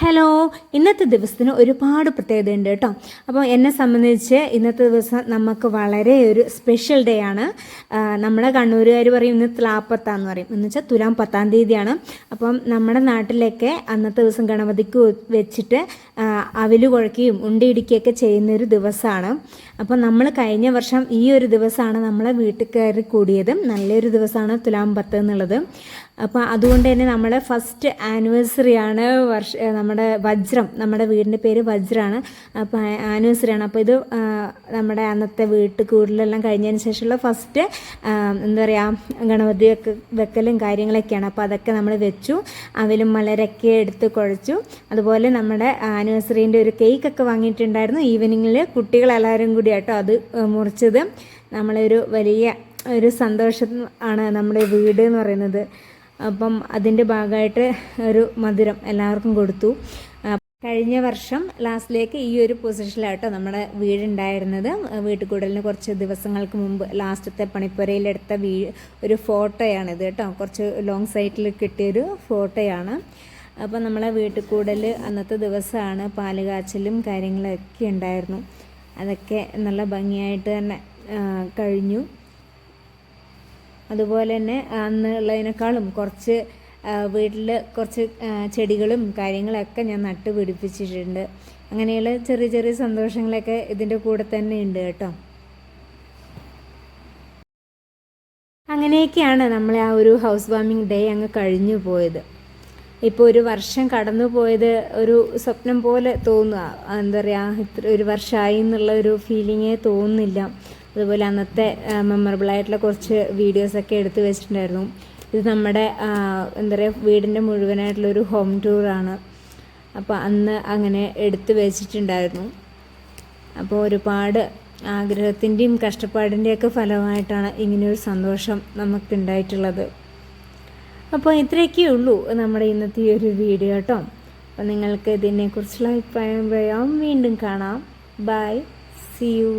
Hello ഇന്നത്തെ ദിവസത്തിന് ഒരുപാട് പ്രത്യേകത ഉണ്ട് കേട്ടോ. അപ്പോൾ എന്നെ സംബന്ധിച്ച് ഇന്നത്തെ ദിവസം നമുക്ക് വളരെ ഒരു സ്പെഷ്യൽ ഡേ ആണ്. നമ്മുടെ കണ്ണൂരുകാർ പറയും ഇന്ന് തുലാപ്പത്താന്ന് പറയും. എന്ന് വെച്ചാൽ തുലാം പത്താം തീയതിയാണ്. അപ്പം നമ്മുടെ നാട്ടിലൊക്കെ അന്നത്തെ ദിവസം ഗണപതിക്ക് വെച്ചിട്ട് അവൽ കുഴക്കുകയും ഉണ്ടിയിടിക്കുകയൊക്കെ ചെയ്യുന്നൊരു ദിവസമാണ് അപ്പം നമ്മൾ കഴിഞ്ഞ വർഷം ഈ ഒരു ദിവസമാണ് നമ്മളെ വീട്ടിൽ കയറി കൂടിയത്. നല്ലൊരു ദിവസമാണ് തുലാം പത്ത് എന്നുള്ളത്. അപ്പോൾ അതുകൊണ്ട് തന്നെ നമ്മുടെ ഫസ്റ്റ് ആനിവേഴ്സറി ആണ് വർഷ നമ്മുടെ വജ്രം നമ്മുടെ വീടിന്റെ പേര് വജ്രമാണ് അപ്പോൾ ആനിവേഴ്സറി ആണ്. അപ്പോൾ ഇത് നമ്മുടെ അന്നത്തെ വീട്ട് കൂടുതലെല്ലാം കഴിഞ്ഞതിന് ശേഷമുള്ള ഫസ്റ്റ് എന്താ പറയുക ഗണപതി വെക്ക് വെക്കലും കാര്യങ്ങളൊക്കെയാണ്. അപ്പോൾ അതൊക്കെ നമ്മൾ വെച്ചു. അവലും മലരൊക്കെ എടുത്ത് കുഴച്ചു. അതുപോലെ നമ്മുടെ ആനിവേഴ്സറീന്റെ ഒരു കേക്കൊക്കെ വാങ്ങിയിട്ടുണ്ടായിരുന്നു. ഈവനിങ്ങിൽ കുട്ടികളെല്ലാവരും കൂടി ആട്ടോ അത് മുറിച്ചത്. നമ്മളൊരു വലിയ ഒരു സന്തോഷം ആണ് നമ്മുടെ വീട് എന്ന് പറയുന്നത്. അപ്പം അതിന്റെ ഭാഗമായിട്ട് ഒരു മധുരം എല്ലാവർക്കും കൊടുത്തു. കഴിഞ്ഞ വർഷം ലാസ്റ്റിലേക്ക് ഈ ഒരു പൊസിഷനിലാട്ടോ നമ്മുടെ വീടുണ്ടായിരുന്നത്. വീട്ടുകൂടലിന് കുറച്ച് ദിവസങ്ങൾക്ക് മുമ്പ് ലാസ്റ്റത്തെ പണിപ്പുരയിലെടുത്ത വീ ഒരു ഫോട്ടോയാണിത് കേട്ടോ. കുറച്ച് ലോങ് സൈറ്റിൽ കിട്ടിയൊരു ഫോട്ടോയാണ്. അപ്പോൾ നമ്മളെ വീട്ടിൽ കൂടൽ അന്നത്തെ ദിവസമാണ് പാലുകാച്ചലും കാര്യങ്ങളൊക്കെ ഉണ്ടായിരുന്നു. അതൊക്കെ നല്ല ഭംഗിയായിട്ട് തന്നെ കഴിഞ്ഞു. അതുപോലെ തന്നെ അന്ന് ഉള്ളതിനേക്കാളും കുറച്ച് വീട്ടിൽ കുറച്ച് ചെടികളും കാര്യങ്ങളൊക്കെ ഞാൻ നട്ട് പിടിപ്പിച്ചിട്ടുണ്ട്. അങ്ങനെയുള്ള ചെറിയ ചെറിയ സന്തോഷങ്ങളൊക്കെ ഇതിന്റെ കൂടെ തന്നെ ഉണ്ട് കേട്ടോ. അങ്ങനെയൊക്കെയാണ് നമ്മളെ ആ ഒരു ഹൗസ് വാമിംഗ് ഡേ അങ്ങ് കഴിഞ്ഞു പോയത്. ഇപ്പോൾ ഒരു വർഷം കടന്നു പോയത് ഒരു സ്വപ്നം പോലെ തോന്നുക. എന്താ പറയുക ഇത്ര ഒരു വർഷമായി എന്നുള്ള ഒരു ഫീലിങ്ങേ തോന്നുന്നില്ല. അതുപോലെ അന്നത്തെ മെമ്മറബിളായിട്ടുള്ള കുറച്ച് വീഡിയോസൊക്കെ എടുത്തു വെച്ചിട്ടുണ്ടായിരുന്നു. ഇത് നമ്മുടെ എന്താ പറയുക വീടിന്റെ മുഴുവനായിട്ടുള്ളൊരു ഹോം ടൂറാണ് അപ്പോൾ അന്ന് അങ്ങനെ എടുത്തു വെച്ചിട്ടുണ്ടായിരുന്നു. അപ്പോൾ ഒരുപാട് ആഗ്രഹത്തിന്റെയും കഷ്ടപ്പാടിന്റെയൊക്കെ ഫലമായിട്ടാണ് ഇങ്ങനെയൊരു സന്തോഷം നമുക്കുണ്ടായിട്ടുള്ളത്. അപ്പോൾ ഇത്രയൊക്കെ ഉള്ളൂ നമ്മുടെ ഇന്നത്തെ ഈ ഒരു വീഡിയോ കേട്ടോ അപ്പോൾ നിങ്ങൾക്ക് ഇതിനെക്കുറിച്ചുള്ള അഭിപ്രായം പറയാം. വീണ്ടും കാണാം. By C U